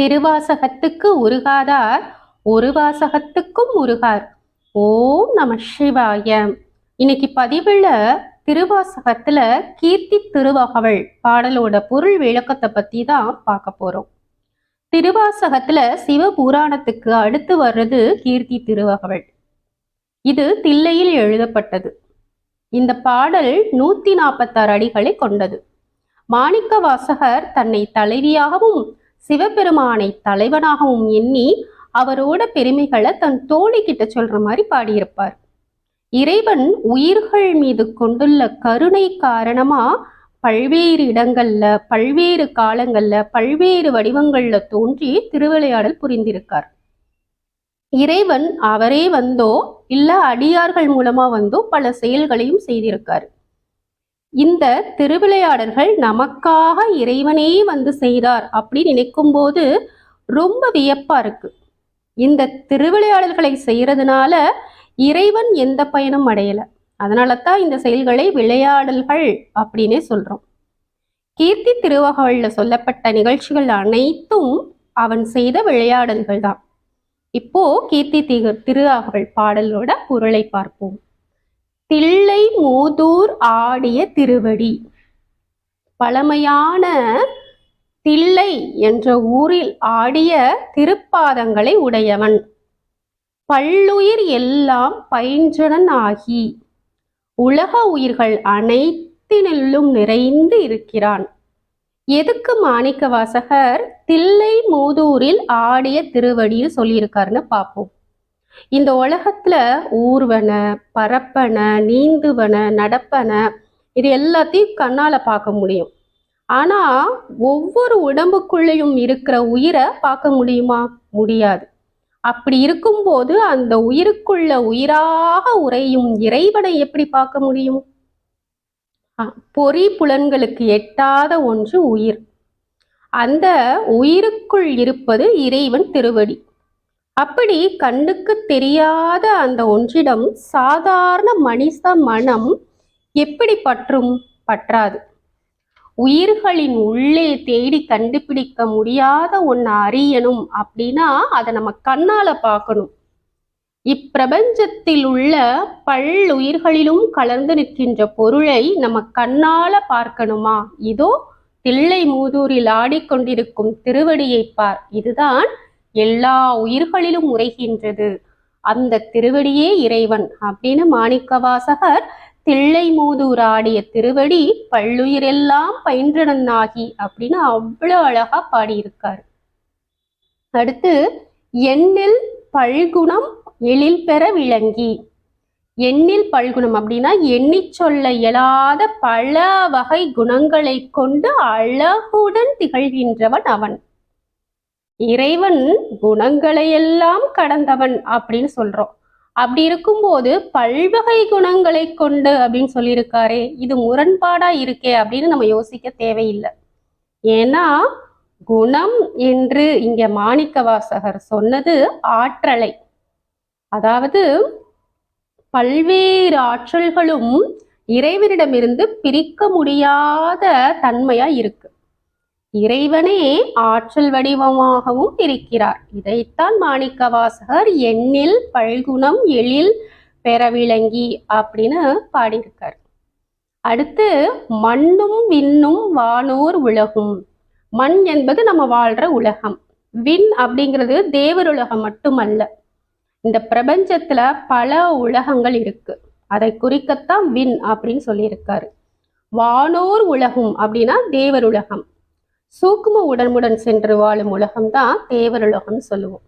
திருவாசகத்துக்கு உருகாதார் ஒரு வாசகத்துக்கும் உருகார். ஓம் நம சிவாய. இன்னைக்கு பதிவுல திருவாசகத்துல கீர்த்தி திருவகவல் பாடலோட பொருள் விளக்கத்தை பத்தி தான் பார்க்க போறோம். திருவாசகத்துல சிவபுராணத்துக்கு அடுத்து வர்றது கீர்த்தி திருவகவல் இது தில்லையில் எழுதப்பட்டது. இந்த பாடல் நூத்தி நாற்பத்தாறு அடிகளை கொண்டது. மாணிக்க வாசகர் தன்னை தலைவியாகவும் சிவபெருமானை தலைவனாகவும் எண்ணி அவரோட பெருமைகளை தன் தோழி கிட்ட சொல்ற மாதிரி பாடியிருப்பார். இறைவன் உயிர்கள் மீது கொண்டுள்ள கருணை காரணமா பல்வேறு இடங்கள்ல பல்வேறு காலங்கள்ல பல்வேறு வடிவங்கள்ல தோன்றி திருவிளையாடல் புரிந்திருக்கார். இறைவன் அவரே வந்தோ இல்ல அடியார்கள் மூலமா வந்தோ பல செயல்களையும் செய்திருக்காரு. இந்த திருவிளையாடல்கள் நமக்காக இறைவனே வந்து செய்தார் அப்படின்னு நினைக்கும் போது ரொம்ப வியப்பா இருக்கு. இந்த திருவிளையாடல்களை செய்யறதுனால இறைவன் எந்த பயனும் அடையல. அதனால தான் இந்த செயல்களை விளையாடல்கள் அப்படின்னே சொல்றோம். கீர்த்தி திருவகவல்ல சொல்லப்பட்ட நிகழ்ச்சிகள் அனைத்தும் அவன் செய்த விளையாடல்கள் தான். இப்போ கீர்த்தி திரு திருவகவல் பாடலோட பொருளை பார்ப்போம். தில்லை மூதூர் ஆடிய திருவடி. பழமையான தில்லை என்ற ஊரில் ஆடிய திருப்பாதங்களை உடையவன். பல்லுயிர் எல்லாம் பயின்றனன் ஆகி உலக உயிர்கள் அனைத்தினிலும் நிறைந்து இருக்கிறான். எதுக்கு மாணிக்க வாசகர் தில்லை மூதூரில் ஆடிய திருவடின்னு சொல்லியிருக்காருன்னு பார்ப்போம். இந்த உலகத்துல ஊர்வன பரப்பன நீந்துவன நடப்பன இது எல்லாத்தையும் கண்ணால பார்க்க முடியும். ஆனா ஒவ்வொரு உடம்புக்குள்ளேயும் இருக்கிற உயிரை பார்க்க முடியுமா? முடியாது. அப்படி இருக்கும்போது அந்த உயிருக்குள்ள உயிராக உறையும் இறைவனை எப்படி பார்க்க முடியும்? பொறி புலன்களுக்கு எட்டாத ஒன்று உயிர். அந்த உயிருக்குள் இருப்பது இறைவன் திருவடி. அப்படி கண்ணுக்கு தெரியாத அந்த ஒன்றிடம் சாதாரண மனித மனம் எப்படி பற்றும்? பற்றாது. உயிர்களின் உள்ளே தேடி கண்டுபிடிக்க முடியாத ஒன்று அறியணும் அப்படின்னா அதை நம்ம கண்ணால பார்க்கணும். இப்பிரபஞ்சத்தில் உள்ள பல் உயிர்களிலும் கலந்து நிற்கின்ற பொருளை நம்ம கண்ணால பார்க்கணுமா? இதோ தில்லை மூதூரில் ஆடிக்கொண்டிருக்கும் திருவடியை பார். இதுதான் எல்லா உயிர்களிலும் உரைகின்றது. அந்த திருவடியே இறைவன் அப்படின்னு மாணிக்கவாசகர் தில்லை மூதூராடிய திருவடி பல்லுயிரெல்லாம் பயின்றனாகி அப்படின்னு அவ்வளோ அழகா பாடியிருக்கார். அடுத்து எண்ணில் பல்குணம் எழில் பெற விளங்கி. எண்ணில் பல்குணம் அப்படின்னா எண்ணி சொல்ல இயலாத பல வகை குணங்களை கொண்டு அழகுடன் திகழ்கின்றவன் அவன். இறைவன் குணங்களை எல்லாம் கடந்தவன் அப்படின்னு சொல்றோம். அப்படி இருக்கும்போது பல்வகை குணங்களை கொண்டு அப்படின்னு சொல்லியிருக்காரே இது முரண்பாடா இருக்கே அப்படின்னு நம்ம யோசிக்க தேவையில்லை. ஏன்னா குணம் என்று இங்க மாணிக்க வாசகர் சொன்னது ஆற்றலை. அதாவது பல்வேறு ஆற்றல்களும் இறைவனிடமிருந்து பிரிக்க முடியாத தன்மையா இருக்கு. இறைவனே ஆற்றல் வடிவமாகவும் இருக்கிறார். இதைத்தான் மாணிக்க வாசகர் எண்ணில் பல்குணம் எழில் பெறவிளங்கி அப்படின்னு பாடியிருக்கார். அடுத்து மண்ணும் விண்ணும் வானோர் உலகும். மண் என்பது நம்ம வாழ்ற உலகம். விண் அப்படிங்கிறது தேவர் உலகம் மட்டுமல்ல. இந்த பிரபஞ்சத்துல பல உலகங்கள் இருக்கு. அதை குறிக்கத்தான் விண் அப்படின்னு சொல்லியிருக்காரு. வானோர் உலகம் அப்படின்னா தேவர் உலகம் சூக்கும உடன்புடன் சென்று வாழும் உலகம்தான் தேவருலகம்னு சொல்லுவோம்.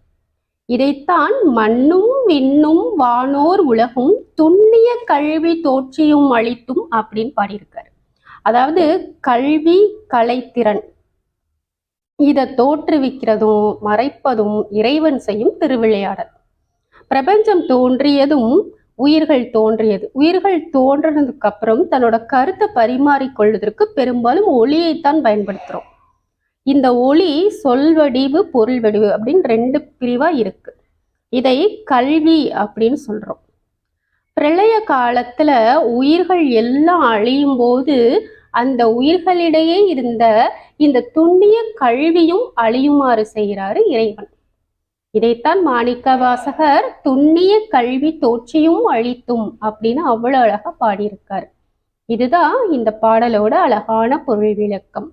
இதைத்தான் மண்ணும் விண்ணும் வானோர் உலகும் துண்ணிய கல்வி தோற்றியும் அளித்தும் அப்படின்னு பாடியிருக்காரு. அதாவது கல்வி கலைத்திறன். இதை தோற்றுவிக்கிறதும் மறைப்பதும் இறைவன் செய்யும் திருவிளையாடல். பிரபஞ்சம் தோன்றியதும் உயிர்கள் தோன்றியது. உயிர்கள் தோன்றினதுக்கு அப்புறம் தன்னோட கருத்தை பரிமாறிக்கொள்வதற்கு பெரும்பாலும் ஒளியைத்தான் பயன்படுத்துறோம். இந்த ஒளி சொல் வடிவு பொருள் வடிவு அப்படின்னு ரெண்டு பிரிவா இருக்கு. இதை கல்வி அப்படின்னு சொல்றோம். பிரளய காலத்துல உயிர்கள் எல்லாம் அழியும் போது அந்த உயிர்களிடையே இருந்த இந்த துண்ணிய கல்வியும் அழியுமாறு செய்கிறாரு இறைவன். இதைத்தான் மாணிக்க வாசகர் துண்ணிய கல்வி தோற்றியும் அழித்தும் அப்படின்னு அவ்வளவு அழகா பாடியிருக்காரு. இதுதான் இந்த பாடலோட அழகான பொருள் விளக்கம்.